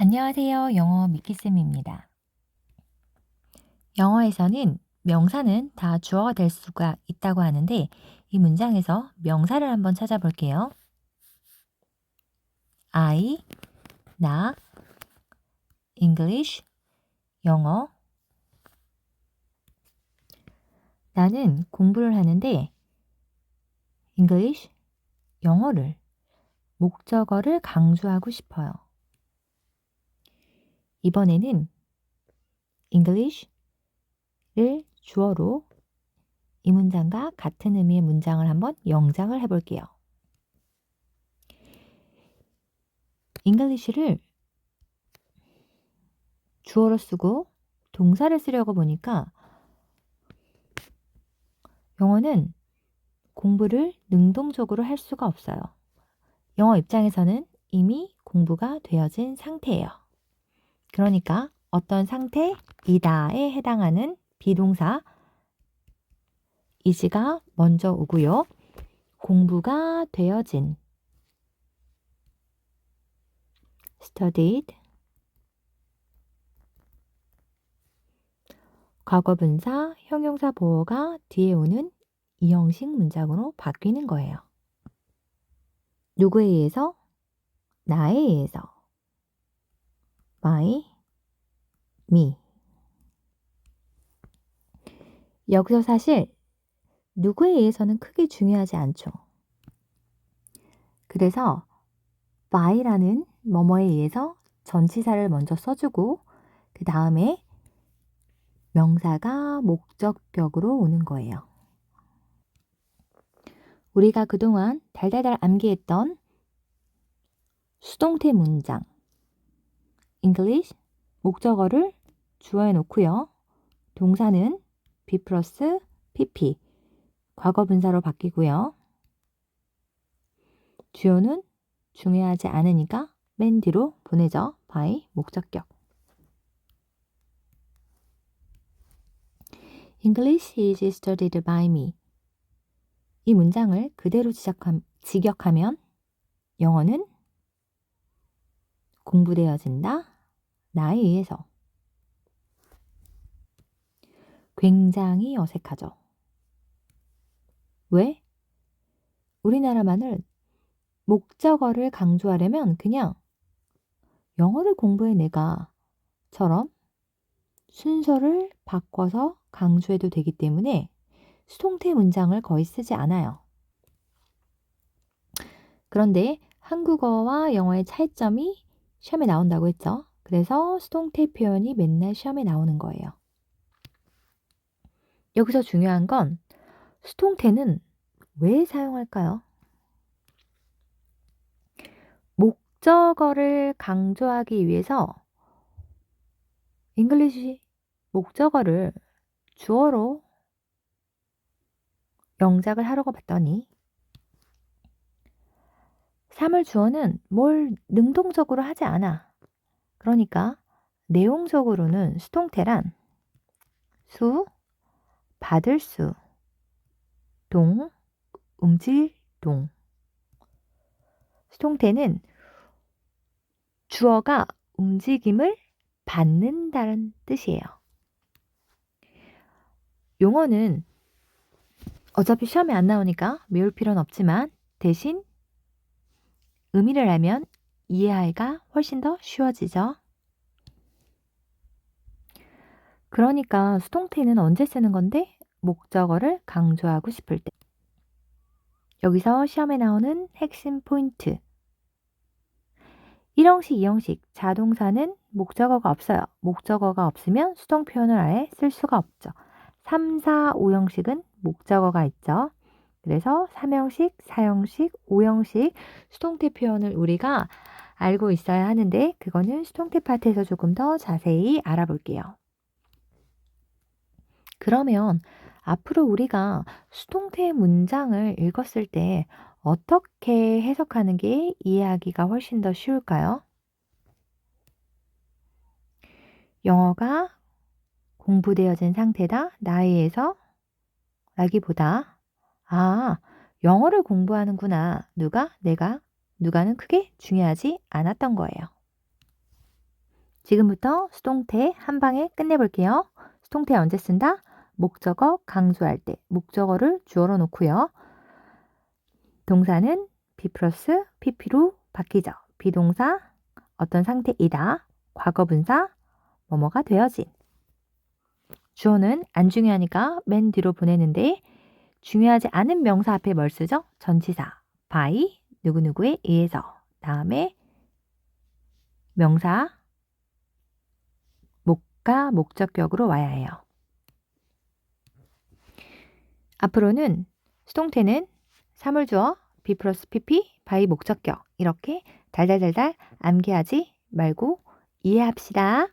안녕하세요. 영어 미키쌤입니다. 영어에서는 명사는 다 주어가 될 수가 있다고 하는데 이 문장에서 명사를 한번 찾아볼게요. I, 나, English, 영어. 나는 공부를 하는데 English, 영어를 목적어를 강조하고 싶어요. 이번에는 English를 주어로 이 문장과 같은 의미의 문장을 한번 영작을 해볼게요. English를 주어로 쓰고 동사를 쓰려고 보니까 영어는 공부를 능동적으로 할 수가 없어요. 영어 입장에서는 이미 공부가 되어진 상태예요. 그러니까 어떤 상태이다에 해당하는 비동사 이지가 먼저 오고요. 공부가 되어진 studied 과거분사, 형용사 보호가 뒤에 오는 이 형식 문장으로 바뀌는 거예요. 누구에 의해서? 나에 의해서. By me. 여기서 사실 누구에 의해서는 크게 중요하지 않죠. 그래서 by라는 뭐뭐에 의해서 전치사를 먼저 써주고 그 다음에 명사가 목적격으로 오는 거예요. 우리가 그동안 달달달 암기했던 수동태 문장 English 목적어를 주어에 놓고요. 동사는 be 플러스 pp 과거 분사로 바뀌고요. 주어는 중요하지 않으니까 맨 뒤로 보내죠. by 목적격. English is studied by me. 이 문장을 그대로 지적함, 직역하면 영어는 공부되어진다. 나에 의해서. 굉장히 어색하죠. 왜? 우리나라만을 목적어를 강조하려면 그냥 영어를 공부해 내가 처럼 순서를 바꿔서 강조해도 되기 때문에 수동태 문장을 거의 쓰지 않아요. 그런데 한국어와 영어의 차이점이 시험에 나온다고 했죠. 그래서 수동태 표현이 맨날 시험에 나오는 거예요. 여기서 중요한 건 수동태는 왜 사용할까요? 목적어를 강조하기 위해서 잉글리시 목적어를 주어로 영작을 하려고 봤더니 사물 주어는 뭘 능동적으로 하지 않아. 그러니까 내용적으로는 수동태란 수, 받을 수, 동, 움직일 동. 수동태는 주어가 움직임을 받는다는 뜻이에요. 용어는 어차피 시험에 안 나오니까 외울 필요는 없지만 대신 의미를 알면 이해하기가 훨씬 더 쉬워지죠. 그러니까 수동태는 언제 쓰는 건데 목적어를 강조하고 싶을 때. 여기서 시험에 나오는 핵심 포인트. 1형식, 2형식, 자동사는 목적어가 없어요. 목적어가 없으면 수동 표현을 아예 쓸 수가 없죠. 3, 4, 5형식은 목적어가 있죠. 그래서 3형식, 4형식, 5형식 수동태 표현을 우리가 알고 있어야 하는데 그거는 수동태 파트에서 조금 더 자세히 알아볼게요. 그러면 앞으로 우리가 수동태 문장을 읽었을 때 어떻게 해석하는 게 이해하기가 훨씬 더 쉬울까요? 영어가 공부되어진 상태다, 나이에서 라기보다 아, 영어를 공부하는구나. 누가? 내가? 누가는 크게 중요하지 않았던 거예요. 지금부터 수동태 한 방에 끝내볼게요. 수동태 언제 쓴다? 목적어 강조할 때 목적어를 주어로 놓고요. 동사는 be 플러스 pp로 바뀌죠. 비동사 어떤 상태이다. 과거분사 뭐뭐가 되어진. 주어는 안 중요하니까 맨 뒤로 보내는데 중요하지 않은 명사 앞에 뭘 쓰죠? 전치사 by 누구누구에 의해서 다음에 명사 목가 목적격으로 와야 해요. 앞으로는 수동태는 사물주어 be 플러스 pp by 목적격 이렇게 달달달달 암기하지 말고 이해합시다.